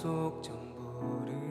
속정부를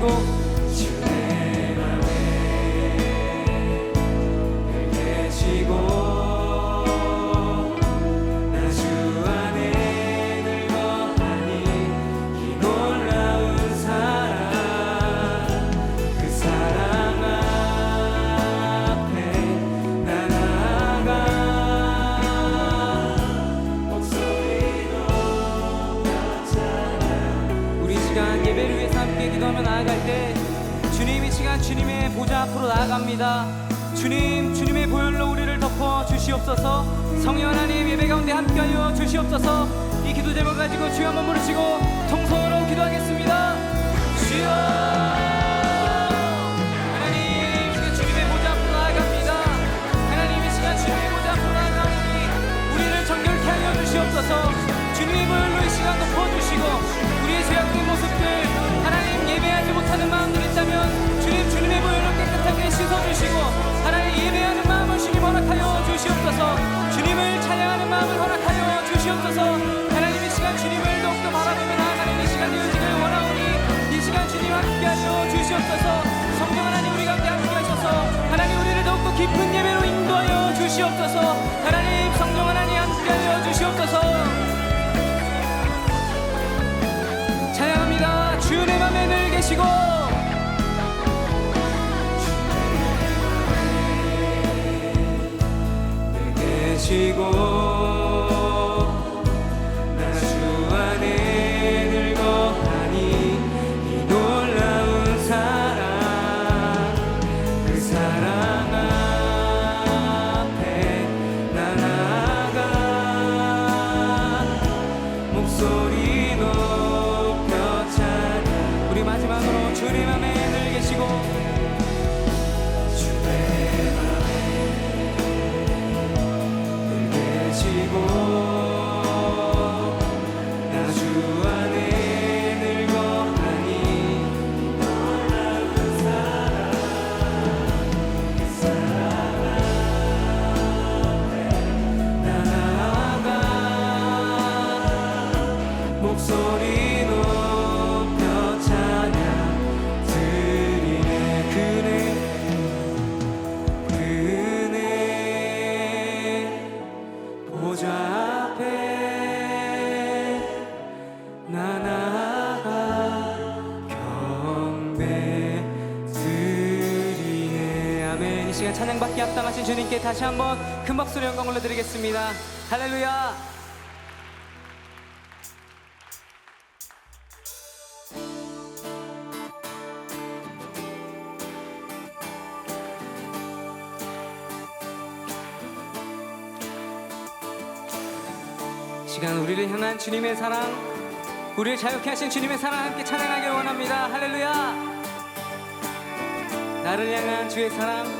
school. 주시고 하나님 예배하는 마음을 주님 허락하여 주시옵소서. 주님을 찬양하는 마음을 허락하여 주시옵소서. 하나님 이 시간 주님을 더욱더 바라보며 나아가는 이 시간 되어지길 원하오니 이 시간 주님 함께하여 주시옵소서. 성령 하나님 우리 가운데 함께하셔서. 하나님 우리를 더욱더 깊은 예배로 인도하여 주시옵소서. 하나님 성령 하나님 함께하여 주시옵소서. 찬양합니다. 주님의 맘에 늘 계시고 지고 주신 주님께 다시 한번 큰 박수로 영광 올려드리겠습니다. 할렐루야! 시간 우리를 향한 주님의 사랑, 우리를 자유케 하신 주님의 사랑 함께 찬양하길 원합니다. 할렐루야! 나를 향한 주의 사랑,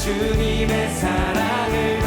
주님의 사랑을